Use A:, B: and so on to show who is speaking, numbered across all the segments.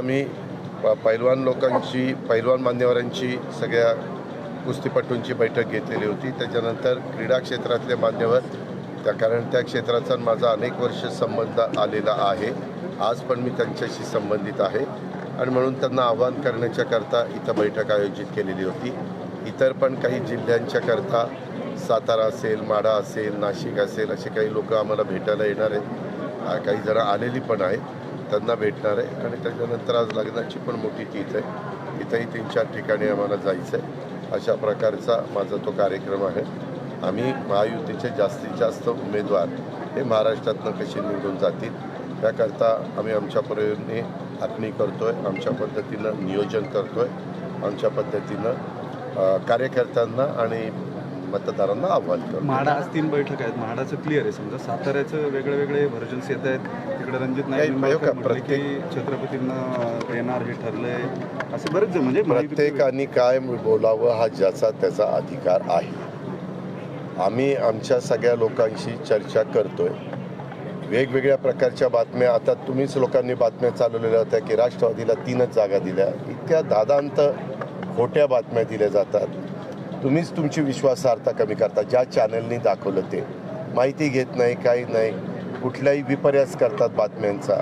A: आम्ही प- पैलवान लोकांची पैलवान मान्यवरांची सगळ्या कुस्तीपटूंची बैठक घेतलेली होती. त्याच्यानंतर क्रीडा क्षेत्रातले मान्यवर त्या कारण त्या क्षेत्राचा माझा अनेक वर्ष संबंध आलेला आहे. आज पण मी त्यांच्याशी संबंधित आहे. आणि म्हणून त्यांना आवाहन करण्याच्या करता इथं बैठक आयोजित केलेली होती. इतर पण काही जिल्ह्यांच्या करता सातारा असेल माढा असेल नाशिक असेल असे काही लोक आम्हाला भेटायला येणार आहेत. काही जरा आलेली पण आहेत. त्यांना भेटणार आहे. आणि त्याच्यानंतर आज लग्नाची पण मोठी तीथ आहे. इथंही तीन चार ठिकाणी आम्हाला जायचं आहे अशा प्रकारचा माझा तो कार्यक्रम आहे. आम्ही महायुतीचे जास्तीत जास्त उमेदवार हे महाराष्ट्रातनं कसे निवडून जातील त्याकरता आम्ही आमच्या परीने आखणी करतो आहे आमच्या पद्धतीनं नियोजन करतो आहे आमच्या पद्धतीनं कार्यकर्त्यांना आणि मतदारांना आव्हान करतो.
B: म्हाडा आज तीन बैठक आहेत. म्हाडाचं क्लिअर आहे. समजा साताऱ्याचं वेगळे वेगळे व्हर्जन्स येत आहेत. तिकडे रणजित
A: नाही,
B: नाईक
A: नाही हो का,
B: निंबाळकर म्हटले की छत्रपतींना येणार हे ठरलंय. असे बरेच जण म्हणजे
A: प्रत्येकाने काय बोलावं हा ज्याचा त्याचा अधिकार आहे. आम्ही आमच्या सगळ्या लोकांशी चर्चा करतोय. वेगवेगळ्या प्रकारच्या बातम्या. आता तुम्हीच लोकांनी बातम्या चालवलेल्या होत्या की राष्ट्रवादीला तीनच जागा दिल्या. इतक्या दादांत खोट्या बातम्या दिल्या जातात. तुम्हीच तुमची विश्वासार्हता कमी करता. ज्या चॅनलनी दाखवलं ते. माहिती घेत नाही काही नाही. कुठल्याही विपर्यास करतात बातम्यांचा.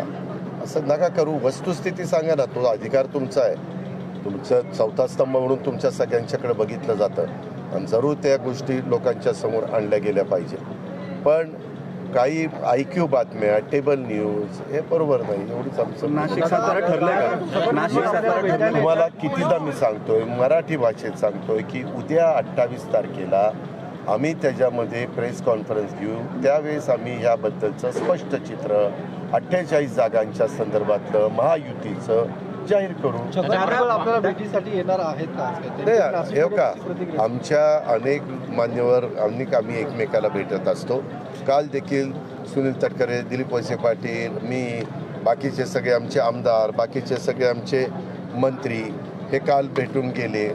A: असं नका करू. वस्तुस्थिती सांगा ना. तो अधिकार तुमचा आहे. तुमचं चौथा स्तंभ म्हणून तुमच्या सगळ्यांच्याकडे बघितलं जातं. आणि जरूर त्या गोष्टी लोकांच्या समोर आणल्या गेल्या पाहिजे. पण काही ऐक्यू बातम्या टेबल न्यूज हे बरोबर नाही एवढीच आमचं
B: नाशिक सातारा ठरलंय का? नाशिक सातारा
A: तुम्हाला कितीदा मी सांगतोय मराठी भाषेत सांगतोय की उद्या अठ्ठावीस तारखेला आम्ही त्याच्यामध्ये प्रेस कॉन्फरन्स घेऊ. त्यावेळेस आम्ही ह्याबद्दलचं स्पष्ट चित्र अठ्ठेचाळीस जागांच्या संदर्भातलं महायुतीचं जाहीर करू.
C: आपल्याला भेटीसाठी येणार आहेत का?
A: नाही हे का. आमच्या अनेक मान्यवर अनेक आम्ही एकमेकाला भेटत असतो. काल देखील सुनील तटकरे दिलीप वळसे पाटील मी बाकीचे सगळे आमचे आमदार बाकीचे सगळे आमचे मंत्री हे काल भेटून गेले.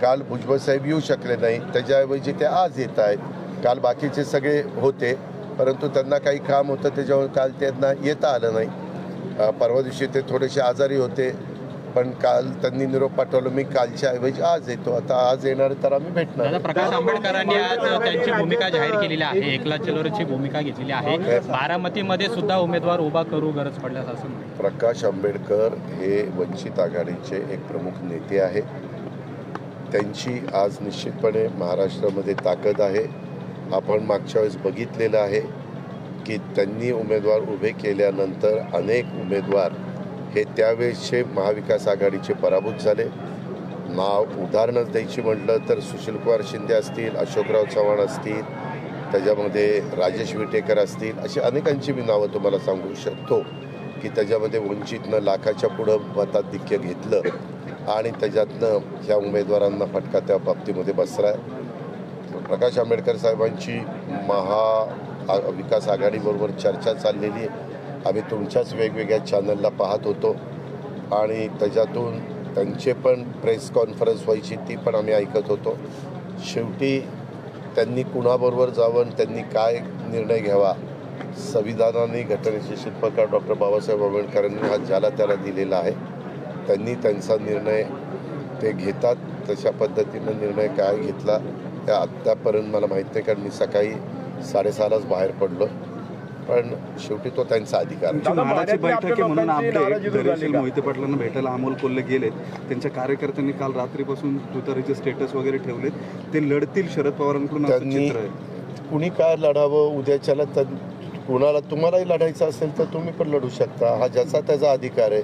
A: काल भुजबळ साहेब येऊ शकले नाही. त्याच्याऐवजी ते आज येत आहेत. काल बाकीचे सगळे होते परंतु त्यांना काही काम होतं त्याच्यामुळे काल त्यांना येता आलं नाही. परवा दिवशी ते थोडेसे आजारी होते. पण काल त्यांनी निरोप पाठवलं. मी कालच्या ऐवजी आज येतो. आता आज येणार तर आम्ही भेटणार.
D: प्रकाश आंबेडकरांनी आज त्यांची भूमिका जाहीर केलेली आहे. एकला चलोरची भूमिका घेतलेली आहे. बारामतीमध्ये सुद्धा उमेदवार उभा करू गरज पडल्यास असं.
A: प्रकाश आंबेडकर हे वंचित आघाडीचे एक प्रमुख नेते आहेत त्यांची आज निश्चितपणे महाराष्ट्रामध्ये ताकद आहे. आपण मागच्या वेळेस बघितलेलं आहे की त्यांनी उमेदवार उभे केल्यानंतर अनेक उमेदवार हे त्यावेळेसचे महाविकास आघाडीचे पराभूत झाले. नाव उदाहरणच द्यायची म्हटलं तर सुशीलकुमार शिंदे असतील अशोकराव चव्हाण असतील त्याच्यामध्ये राजेश विटेकर असतील अशी अनेकांची मी नावं तुम्हाला सांगू शकतो की त्याच्यामध्ये वंचितनं लाखाच्या पुढं मताधिक्य घेतलं आणि त्याच्यातनं ह्या उमेदवारांना फटका त्या बाबतीमध्ये बसला आहे. प्रकाश आंबेडकर साहेबांची महा विकास आघाडीबरोबर चर्चा चाललेली आहे. आम्ही तुमच्याच वेगवेगळ्या चॅनलला पाहत होतो. आणि त्याच्यातून त्यांचे पण प्रेस कॉन्फरन्स व्हायची ती पण आम्ही ऐकत होतो. शेवटी त्यांनी कुणाबरोबर जावं त्यांनी काय निर्णय घ्यावा संविधानाने घटनेचे शिल्पकार डॉक्टर बाबासाहेब आंबेडकरांनी हा ज्याला त्याला दिलेला आहे त्यांनी त्यांचा निर्णय ते घेतात तशा पद्धतीनं निर्णय काय घेतला त्या आत्तापर्यंत मला माहीत नाही कारण मी सकाळी साडेसहालाच बाहेर पडलो. पण शेवटी तो त्यांचा अधिकार
B: मोहिते पाटलांना भेटायला अमोल कोल्हे गेलेत. त्यांच्या कार्यकर्त्यांनी काल रात्रीपासून तुतारीचे स्टेटस वगैरे ठेवलेत. ते लढतील शरद पवारांकडून
A: त्यांनी
B: चित्र आहे.
A: कुणी काय लढावं उद्याच्याला तर कुणाला तुम्हालाही लढायचं असेल तर तुम्ही पण लढू शकता. हा ज्याचा त्याचा अधिकार आहे.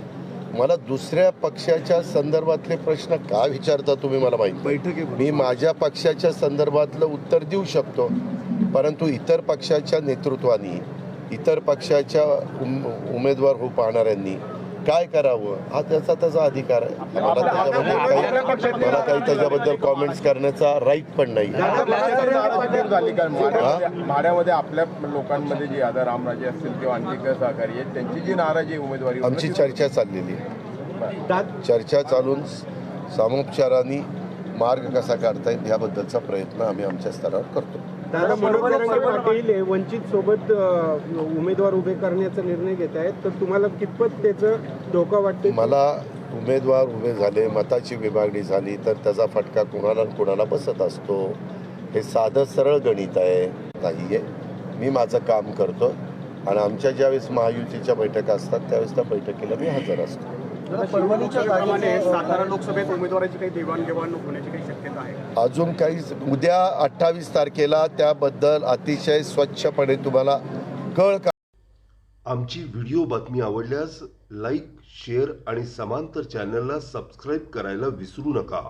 A: मला दुसऱ्या पक्षाच्या संदर्भातले प्रश्न का विचारता तुम्ही मला माहिती.
B: बैठक आहे
A: मी माझ्या पक्षाच्या संदर्भातलं उत्तर देऊ शकतो. परंतु इतर पक्षाच्या नेतृत्वानी इतर पक्षाच्या उम उमेदवार हो पाहणाऱ्यांनी काय करावं हा त्याचा त्याचा अधिकार आहे मला त्याच्याबद्दल काही मला काही त्याच्याबद्दल कॉमेंट्स करण्याचा राईट पण नाही
E: झाली
A: हा?
E: माढ्यामध्ये आपल्या लोकांमध्ये जी आता रामराजे असतील किंवा आणखी काही सहकारी आहेत त्यांची जी नाराजी आहे उमेदवारी
A: आमची चर्चा चाललेली आहे चर्चा चालून सामोपचाराने मार्ग कसा काढता येईल ह्याबद्दलचा प्रयत्न आम्ही आमच्या स्तरावर करतो.
F: दादा पाटील हे वंचित सोबत उमेदवार उभे करण्याचा निर्णय घेत आहेत. तर तुम्हाला कितपत त्याचं धोका वाटते
A: मला उमेदवार उभे झाले मताची विभागणी झाली तर त्याचा फटका कुणाला कुणाला बसत असतो. हे साधं सरळ गणित आहे. नाही आहे. मी माझं काम करतो. आणि आमच्या ज्यावेळेस महायुतीच्या बैठका असतात त्यावेळेस त्या बैठकीला मी हजर असतो.
C: परभणीच्या जागेचे
G: सातारा लोकसभेत उमेदवाराची काही देवाणघेवाण होण्याची काही शक्यता आहे
A: अजून काही उद्या अठ्ठावीस तारखेला त्याबद्दल अतिशय स्वच्छपणे तुम्हाला कळ का
H: आमची व्हिडिओ बातमी आवडल्यास लाईक शेअर आणि समांतर चॅनलला सबस्क्राईब करायला विसरू नका.